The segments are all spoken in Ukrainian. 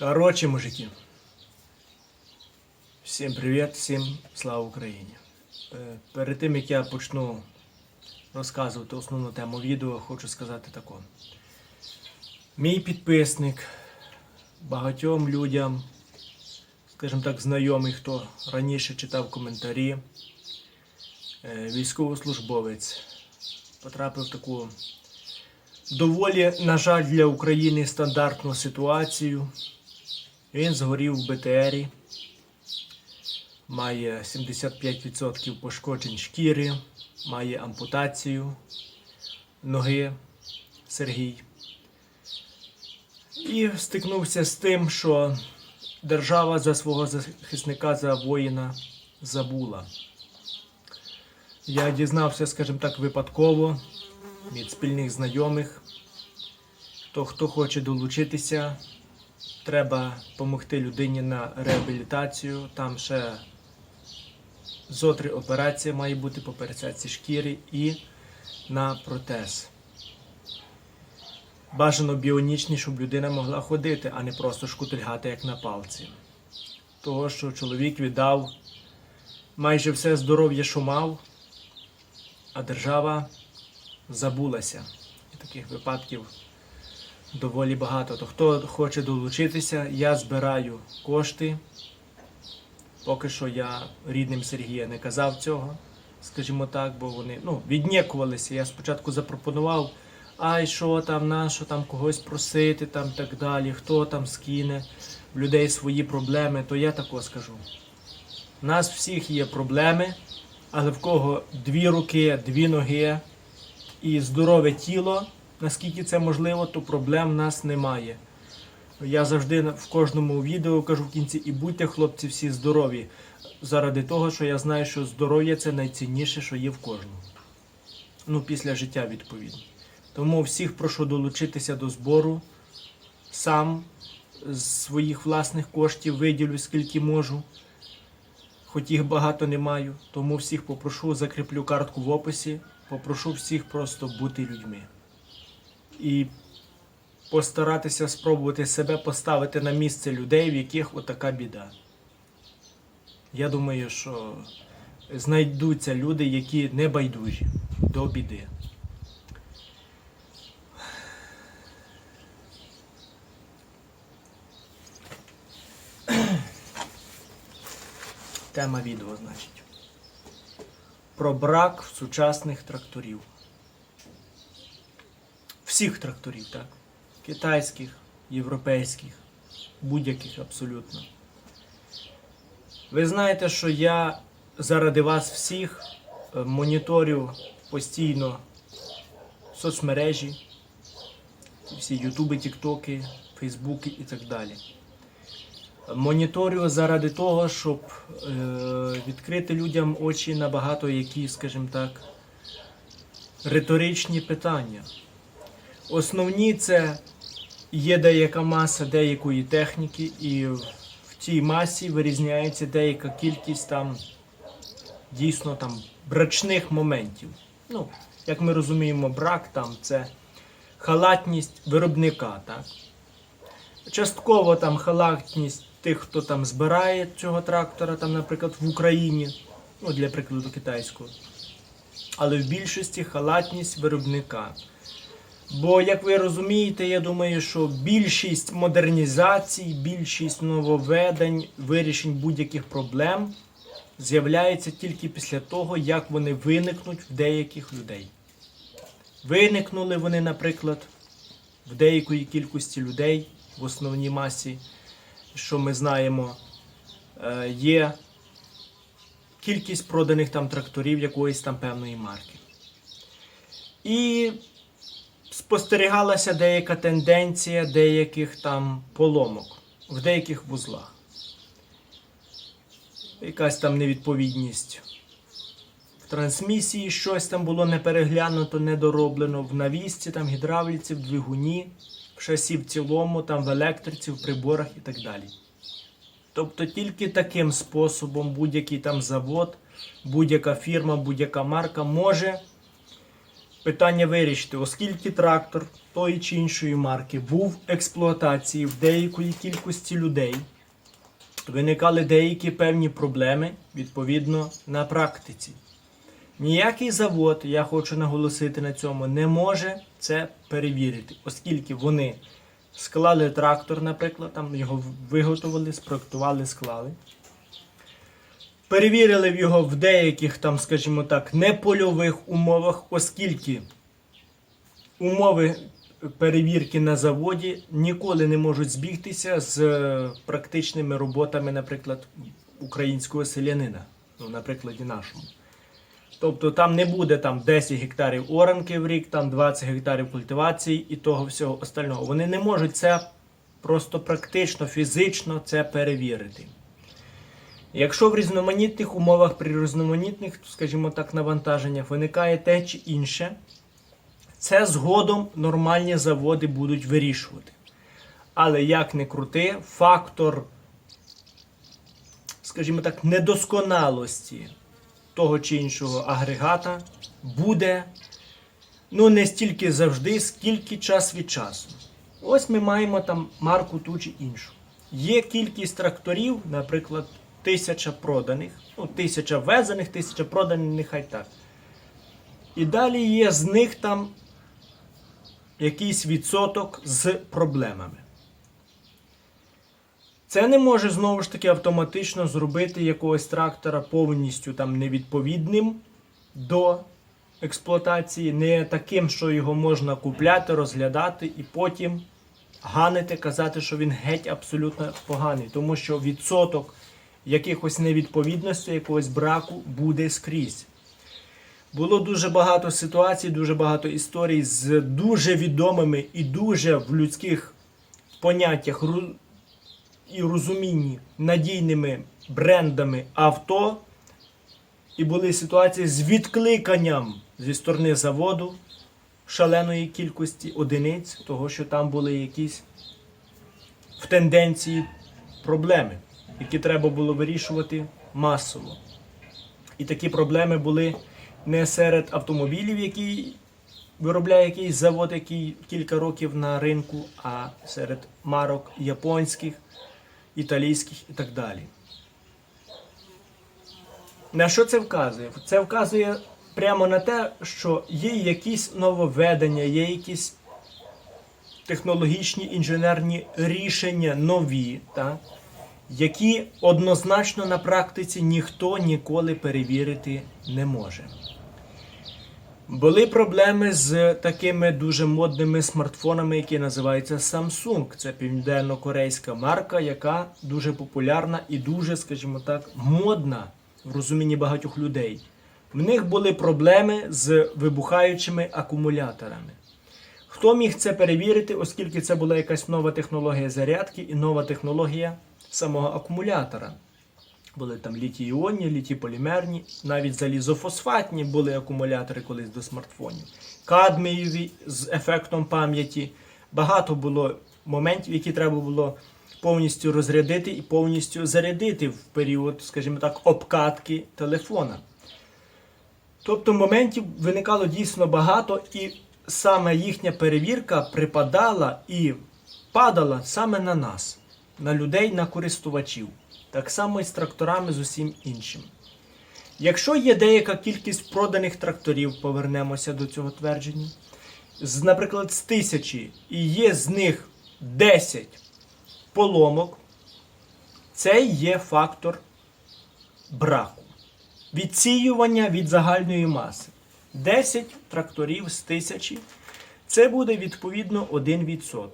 Коротше, мужики. Всім привіт, всім слава Україні. Е, Перед тим як я почну розказувати основну тему відео, хочу сказати таке. Мій підписник багатьом людям, скажімо так, знайомий, хто раніше читав коментарі, е, військовослужбовець потрапив в таку доволі, на жаль, для України стандартну ситуацію. Він згорів в БТРі, має 75% пошкоджень шкіри, має ампутацію ноги Сергій. І стикнувся з тим, що держава за свого захисника, за воїна забула. Я дізнався, скажімо так, випадково від спільних знайомих. То хто хоче долучитися, треба допомогти людині на реабілітацію. Там ще зо три операції має бути по пересадці шкіри і на протез. Бажано біонічний, щоб людина могла ходити, а не просто шкутильгати, як на палці. Того, що чоловік віддав майже все здоров'я, що мав, а держава забулася. І таких випадків доволі багато. То хто хоче долучитися, я збираю кошти. Поки що я рідним Сергія не казав цього, скажімо так, бо вони ну, віднікувалися. Я спочатку запропонував, ай, що там, на що там когось просити, там так далі, хто там скине в людей свої проблеми, то я тако скажу. У нас всіх є проблеми, але в кого дві руки, дві ноги і здорове тіло, наскільки це можливо, то проблем в нас немає. Я завжди в кожному відео кажу в кінці, і будьте хлопці всі здорові. Заради того, що я знаю, що здоров'я це найцінніше, що є в кожному. Ну, після життя, відповідно. Тому всіх прошу долучитися до збору. Сам з своїх власних коштів виділю скільки можу. Хоч їх багато не маю. Тому всіх попрошу, закріплю картку в описі. Попрошу всіх просто бути людьми. І постаратися спробувати себе поставити на місце людей, в яких отака біда. Я думаю, що знайдуться люди, які не байдужі до біди. Тема відео, значить. Про брак сучасних тракторів. Всіх тракторів, так? Китайських, європейських, будь-яких абсолютно. Ви знаєте, що я заради вас всіх е, моніторю постійно соцмережі, всі ютуби, тіктоки, фейсбуки і так далі. Моніторю заради того, щоб е, відкрити людям очі на багато які, скажімо так, риторичні питання. Основні це є деяка маса деякої техніки, і в цій масі вирізняється деяка кількість там дійсно там брачних моментів. Ну, як ми розуміємо, брак там це халатність виробника, так? Частково там халатність тих, хто там збирає цього трактора, там, наприклад, в Україні, ну для прикладу китайського. Але в більшості халатність виробника. Бо, як ви розумієте, я думаю, що більшість модернізацій, більшість нововведень, вирішень будь-яких проблем з'являється тільки після того, як вони виникнуть в деяких людей. Виникнули вони, наприклад, в деякої кількості людей в основній масі, що ми знаємо, е, є кількість проданих там тракторів якоїсь там певної марки. І спостерігалася деяка тенденція деяких там поломок в деяких вузлах. Якась там невідповідність в трансмісії, щось там було не переглянуто, недороблено, в навісці, там гідравліці, в двигуні, в шасі в цілому, там в електриці, в приборах і так далі. Тобто тільки таким способом будь-який там завод, будь-яка фірма, будь-яка марка може питання вирішити, оскільки трактор тої чи іншої марки був в експлуатації в деякої кількості людей, виникали деякі певні проблеми відповідно на практиці. Ніякий завод, я хочу наголосити на цьому, не може це перевірити, оскільки вони склали трактор, наприклад, там його виготовили, спроектували, склали. Перевірили його в деяких, там, скажімо так, непольових умовах, оскільки умови перевірки на заводі ніколи не можуть збігтися з е, практичними роботами, наприклад, українського селянина, ну, на прикладі нашому. Тобто там не буде там 10 гектарів оранки в рік, там 20 гектарів культивації і того всього остального. Вони не можуть це просто практично, фізично це перевірити. Якщо в різноманітних умовах при різноманітних, скажімо так, навантаженнях виникає те чи інше, це згодом нормальні заводи будуть вирішувати. Але як не крути, фактор, скажімо так, недосконалості того чи іншого агрегата буде ну, не стільки завжди, скільки час від часу. Ось ми маємо там марку ту чи іншу. Є кількість тракторів, наприклад, тисяча проданих, ну, тисяча ввезених, тисяча проданих, нехай так. І далі є з них там якийсь відсоток з проблемами. Це не може знову ж таки автоматично зробити якогось трактора повністю там невідповідним до експлуатації, не таким, що його можна купляти, розглядати і потім ганити, казати, що він геть абсолютно поганий, тому що відсоток якихось невідповідностей, якогось браку буде скрізь. Було дуже багато ситуацій, дуже багато історій з дуже відомими і дуже в людських поняттях і розумінні надійними брендами авто. І були ситуації з відкликанням зі сторони заводу шаленої кількості одиниць, того що там були якісь в тенденції проблеми, які треба було вирішувати масово. І такі проблеми були не серед автомобілів, які виробляє якийсь завод, який кілька років на ринку, а серед марок японських, італійських і так далі. На що це вказує? Це вказує прямо на те, що є якісь нововведення, є якісь технологічні інженерні рішення нові, так? Які однозначно на практиці ніхто ніколи перевірити не може. Були проблеми з такими дуже модними смартфонами, які називаються Samsung. Це південно-корейська марка, яка дуже популярна і дуже, скажімо так, модна в розумінні багатьох людей. В них були проблеми з вибухаючими акумуляторами. Хто міг це перевірити, оскільки це була якась нова технологія зарядки і нова технологія самого акумулятора? Були там літій-іонні, літій-полімерні, навіть залізофосфатні були акумулятори колись до смартфонів, кадмієві з ефектом пам'яті. Багато було моментів, які треба було повністю розрядити і повністю зарядити в період, скажімо так, обкатки телефона. Тобто моментів виникало дійсно багато, і саме їхня перевірка припадала і падала саме на нас, на людей, на користувачів. Так само і з тракторами з усім іншим. Якщо є деяка кількість проданих тракторів, повернемося до цього твердження, з, наприклад, з тисячі, і є з них 10 поломок, це є фактор браку. Відсіювання від загальної маси. 10 тракторів з тисячі це буде відповідно 1%.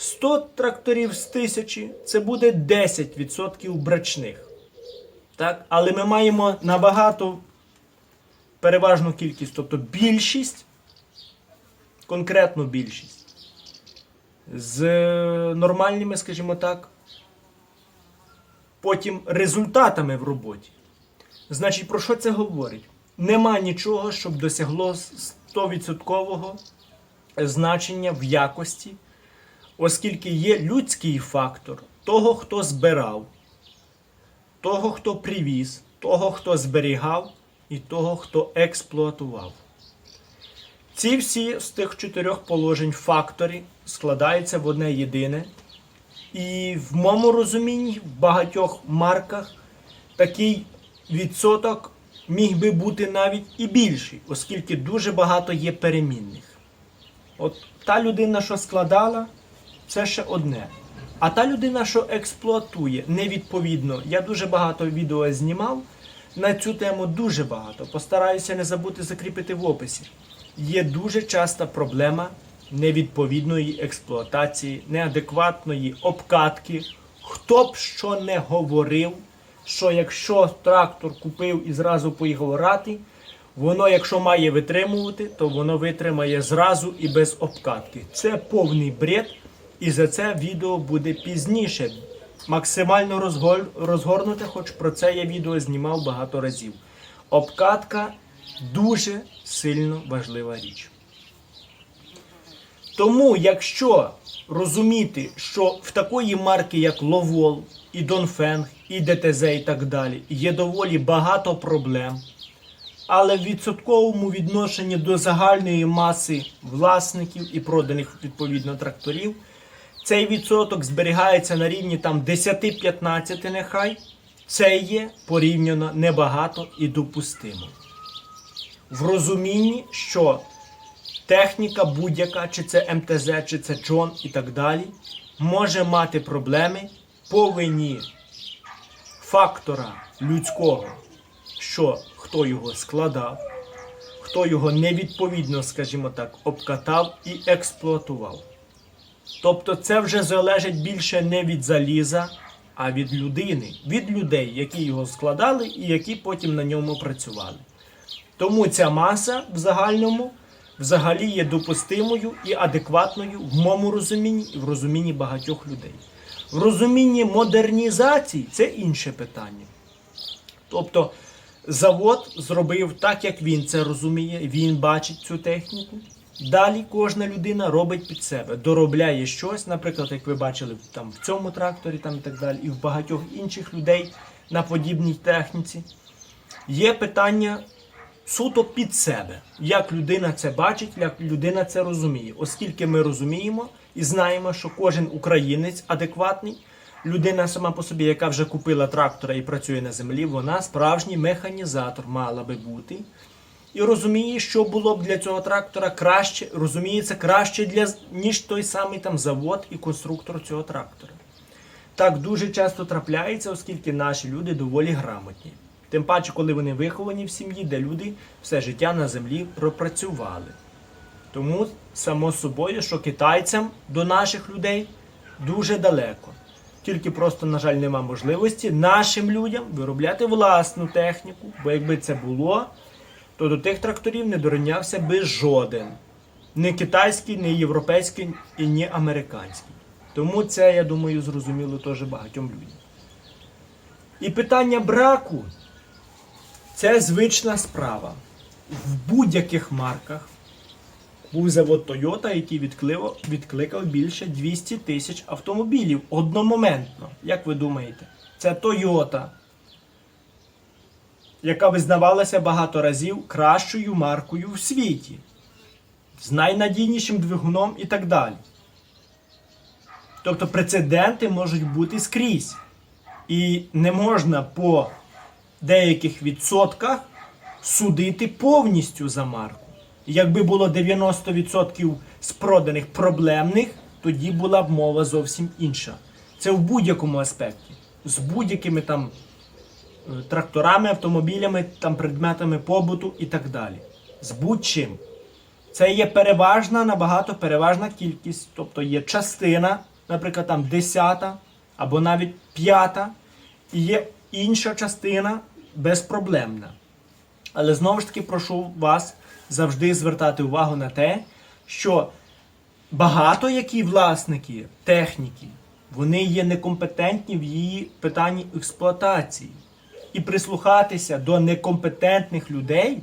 100 тракторів з тисячі це буде 10% брачних. Так? Але ми маємо набагато переважну кількість, тобто більшість, конкретну більшість, з нормальними, скажімо так, потім результатами в роботі. Значить, про що це говорить? Нема нічого, щоб досягло 100% значення в якості оскільки є людський фактор того, хто збирав, того, хто привіз, того, хто зберігав, і того, хто експлуатував. Ці всі з тих чотирьох положень фактори складаються в одне єдине. І в моєму розумінні в багатьох марках такий відсоток міг би бути навіть і більший, оскільки дуже багато є перемінних. От та людина, що складала, це ще одне. А та людина, що експлуатує, невідповідно. Я дуже багато відео знімав на цю тему, дуже багато. Постараюся не забути закріпити в описі. Є дуже часта проблема невідповідної експлуатації, неадекватної обкатки. Хто б що не говорив, що якщо трактор купив і зразу поїхав орати, воно, якщо має витримувати, то воно витримає зразу і без обкатки. Це повний бред, і за це відео буде пізніше. Максимально розгор... розгорнуте, хоч про це я відео знімав багато разів. Обкатка дуже сильно важлива річ. Тому, якщо розуміти, що в такої марки, як Ловол, і Донфенг, і ДТЗ, і так далі, є доволі багато проблем, але в відсотковому відношенні до загальної маси власників і проданих відповідно тракторів, цей відсоток зберігається на рівні там 10-15 нехай, це є порівняно небагато і допустимо. В розумінні, що техніка будь-яка, чи це МТЗ, чи це Джон і так далі, може мати проблеми по вині фактора людського, що хто його складав, хто його невідповідно, скажімо так, обкатав і експлуатував. Тобто це вже залежить більше не від заліза, а від людини, від людей, які його складали і які потім на ньому працювали. Тому ця маса в загальному взагалі є допустимою і адекватною в моєму розумінні і в розумінні багатьох людей. В розумінні модернізації це інше питання. Тобто завод зробив так, як він це розуміє, він бачить цю техніку. Далі кожна людина робить під себе, доробляє щось, наприклад, як ви бачили там в цьому тракторі, там і так далі, і в багатьох інших людей на подібній техніці. Є питання суто під себе, як людина це бачить, як людина це розуміє, оскільки ми розуміємо і знаємо, що кожен українець адекватний, людина сама по собі, яка вже купила трактора і працює на землі, вона справжній механізатор мала би бути. І розуміє, що було б для цього трактора краще, розуміється краще для ніж той самий там завод і конструктор цього трактора. Так дуже часто трапляється, оскільки наші люди доволі грамотні. Тим паче, коли вони виховані в сім'ї, де люди все життя на землі пропрацювали. Тому, само собою, що китайцям до наших людей дуже далеко. Тільки просто, на жаль, нема можливості нашим людям виробляти власну техніку, бо якби це було, то до тих тракторів не дорівнявся би жоден. Не китайський, не європейський і не американський. Тому це, я думаю, зрозуміло теж багатьом людям. І питання браку це звична справа. В будь-яких марках був завод Toyota, який відкликав, відкликав більше 200 тисяч автомобілів одномоментно. Як ви думаєте? Це Toyota, яка визнавалася багато разів кращою маркою в світі, з найнадійнішим двигуном і так далі. Тобто прецеденти можуть бути скрізь. І не можна по деяких відсотках судити повністю за марку. Якби було 90% з проданих проблемних, тоді була б мова зовсім інша. Це в будь-якому аспекті. З будь-якими там тракторами, автомобілями, там предметами побуту і так далі. З будь-чим. Це є переважна, набагато переважна кількість, тобто є частина, наприклад, там 10 або навіть п'ята, і є інша частина безпроблемна. Але знову ж таки прошу вас завжди звертати увагу на те, що багато які власники техніки, вони є некомпетентні в її питанні експлуатації. І прислухатися до некомпетентних людей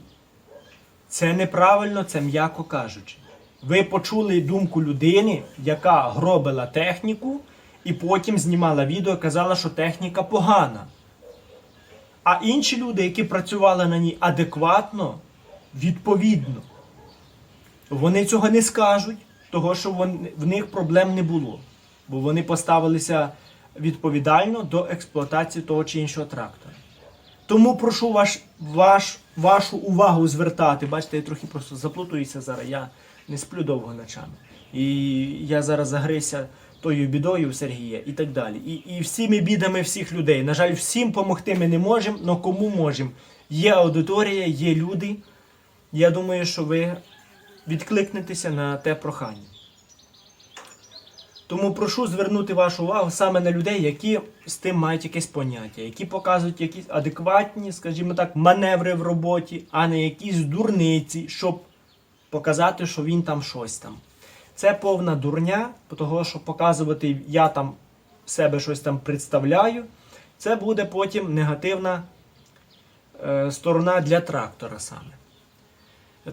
це неправильно, це м'яко кажучи. Ви почули думку людини, яка гробила техніку, і потім знімала відео і казала, що техніка погана. А інші люди, які працювали на ній адекватно, відповідно, Вони цього не скажуть, того що в них проблем не було. Бо вони поставилися відповідально до експлуатації того чи іншого трактора. Тому прошу ваш, ваш, вашу увагу звертати. Бачите, я трохи просто заплутуюся зараз. Я не сплю довго ночами. І я зараз загрися тою бідою Сергія і так далі. І, і всіми бідами всіх людей. На жаль, всім допомогти ми не можемо, але кому можемо. Є аудиторія, є люди. Я думаю, що ви відкликнетеся на те прохання. Тому прошу звернути вашу увагу саме на людей, які з тим мають якесь поняття, які показують якісь адекватні, скажімо так, маневри в роботі, а не якісь дурниці, щоб показати, що він там щось там. Це повна дурня, того що показувати я там себе щось там представляю, це буде потім негативна е, сторона для трактора саме.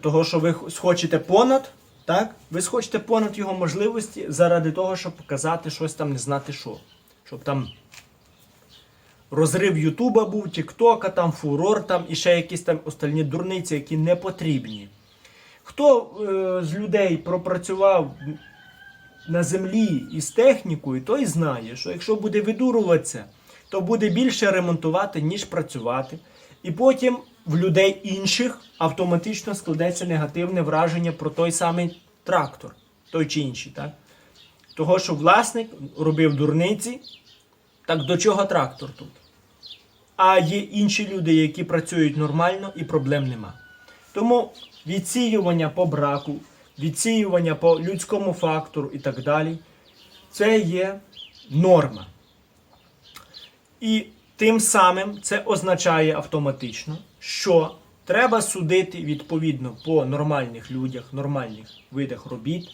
Того, що ви схочете понад, так? Ви схочете понад його можливості заради того, щоб показати щось там не знати що. Щоб там розрив Ютуба був, Тіктока, там фурор там і ще якісь там остальні дурниці, які не потрібні. Хто е, з людей пропрацював на землі із технікою, той знає, що якщо буде видуруватися, то буде більше ремонтувати, ніж працювати. І потім в людей інших автоматично складеться негативне враження про той самий трактор, той чи інший. Так? Того, що власник робив дурниці, так до чого трактор тут? А є інші люди, які працюють нормально і проблем нема. Тому відсіювання по браку, відсіювання по людському фактору і так далі, це є норма. І тим самим це означає автоматично, що треба судити відповідно по нормальних людях, нормальних видах робіт,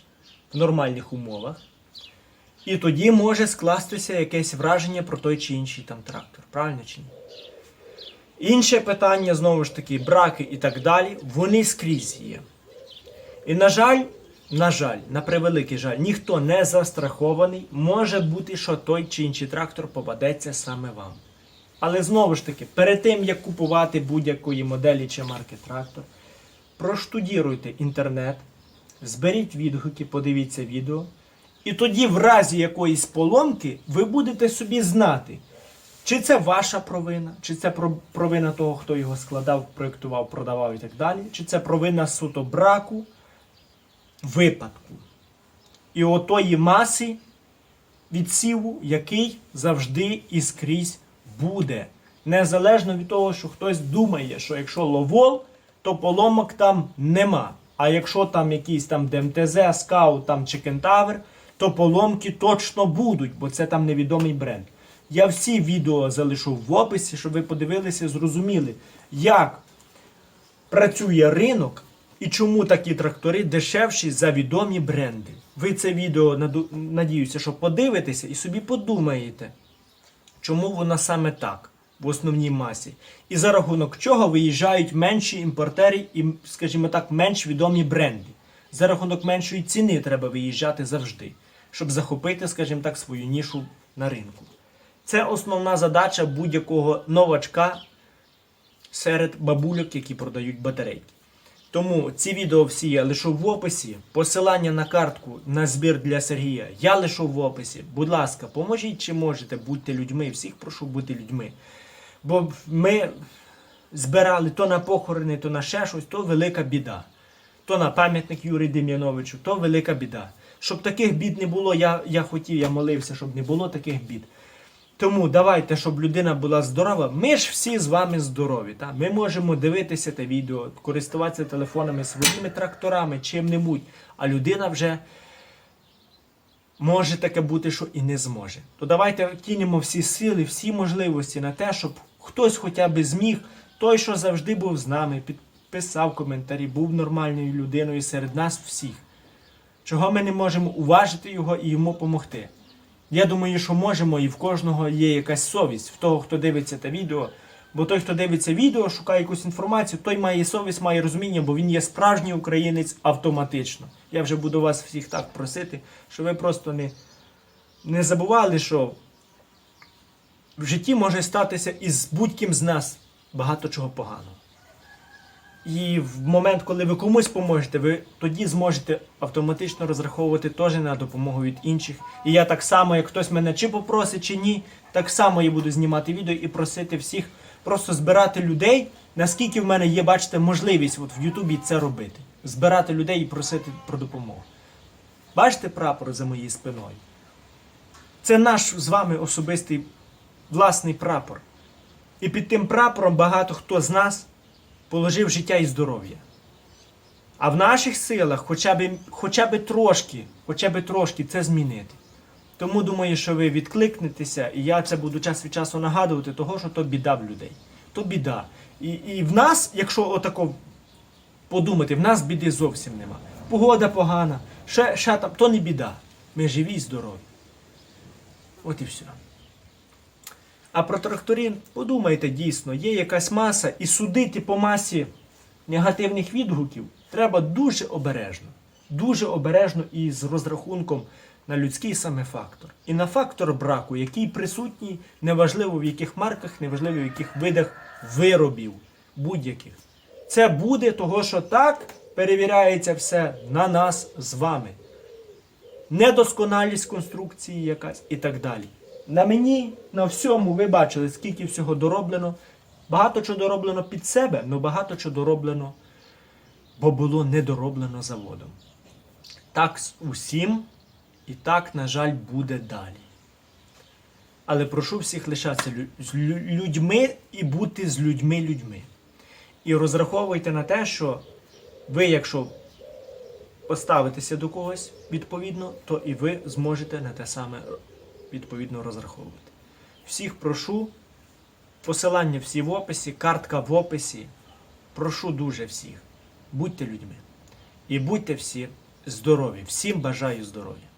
в нормальних умовах. І тоді може скластися якесь враження про той чи інший там трактор. Правильно чи ні? Інше питання, знову ж таки, браки і так далі, вони скрізь є. І, на жаль, на жаль, на превеликий жаль, ніхто не застрахований. Може бути, що той чи інший трактор попадеться саме вам. Але знову ж таки, перед тим, як купувати будь-якої моделі чи марки трактор, проштудіруйте інтернет, зберіть відгуки, подивіться відео. І тоді, в разі якоїсь поломки, ви будете собі знати, чи це ваша провина, чи це провина того, хто його складав, проєктував, продавав і так далі, чи це провина суто браку, випадку. І отої маси відсіву, який завжди і скрізь буде. Незалежно від того, що хтось думає, що якщо ловол, то поломок там нема. А якщо там якийсь там ДМТЗ, скаут там чи кентавр, то поломки точно будуть, бо це там невідомий бренд. Я всі відео залишу в описі, щоб ви подивилися, зрозуміли, як працює ринок і чому такі трактори дешевші за відомі бренди. Ви це відео надіюся, що подивитеся і собі подумаєте, чому вона саме так в основній масі. І за рахунок чого виїжджають менші імпортери і, скажімо так, менш відомі бренди. За рахунок меншої ціни треба виїжджати завжди, щоб захопити, скажімо так, свою нішу на ринку. Це основна задача будь-якого новачка серед бабульок, які продають батарейки. Тому ці відео всі я лишу в описі. Посилання на картку на збір для Сергія я лишу в описі. Будь ласка, поможіть чи можете, будьте людьми. Всіх прошу бути людьми. Бо ми збирали то на похорони, то на ще щось, то велика біда. То на пам'ятник Юрію Дем'яновичу, то велика біда. Щоб таких бід не було, я, я хотів, я молився, щоб не було таких бід. Тому давайте, щоб людина була здорова. Ми ж всі з вами здорові. Та? Ми можемо дивитися те відео, користуватися телефонами своїми тракторами, чим-небудь. А людина вже може таке бути, що і не зможе. То давайте кинемо всі сили, всі можливості на те, щоб хтось хоча б зміг, той, що завжди був з нами, підписав коментарі, був нормальною людиною серед нас всіх. Чого ми не можемо уважити його і йому допомогти? Я думаю, що можемо, і в кожного є якась совість в того, хто дивиться те відео. Бо той, хто дивиться відео, шукає якусь інформацію, той має совість, має розуміння, бо він є справжній українець автоматично. Я вже буду вас всіх так просити, щоб ви просто не, не забували, що в житті може статися із будь-ким з нас багато чого поганого. І в момент, коли ви комусь поможете, ви тоді зможете автоматично розраховувати теж на допомогу від інших. І я так само, як хтось мене чи попросить, чи ні, так само я буду знімати відео і просити всіх просто збирати людей, наскільки в мене є, бачите, можливість от в Ютубі це робити. Збирати людей і просити про допомогу. Бачите прапор за моєю спиною? Це наш з вами особистий власний прапор. І під тим прапором багато хто з нас положив життя і здоров'я. А в наших силах хоча б, хоча б трошки, хоча б трошки це змінити. Тому думаю, що ви відкликнетеся, і я це буду час від часу нагадувати, того, що то біда в людей. То біда. І, і в нас, якщо отако подумати, в нас біди зовсім нема. Погода погана, ще, ще там, то не біда. Ми живі і здорові. От і все. А про тракторин подумайте дійсно, є якась маса, і судити по масі негативних відгуків треба дуже обережно. Дуже обережно і з розрахунком на людський саме фактор. І на фактор браку, який присутній, неважливо в яких марках, неважливо в яких видах виробів будь-яких. Це буде того, що так перевіряється все на нас з вами недосконалість конструкції якась і так далі. На мені, на всьому ви бачили, скільки всього дороблено. Багато чого дороблено під себе, але багато чого дороблено, бо було недороблено заводом. Так з усім, і так, на жаль, буде далі. Але прошу всіх лишатися людьми і бути з людьми людьми. І розраховуйте на те, що ви, якщо поставитеся до когось відповідно, то і ви зможете на те саме відповідно розраховувати. Всіх прошу, посилання всі в описі, картка в описі. Прошу дуже всіх, будьте людьми. І будьте всі здорові. Всім бажаю здоров'я.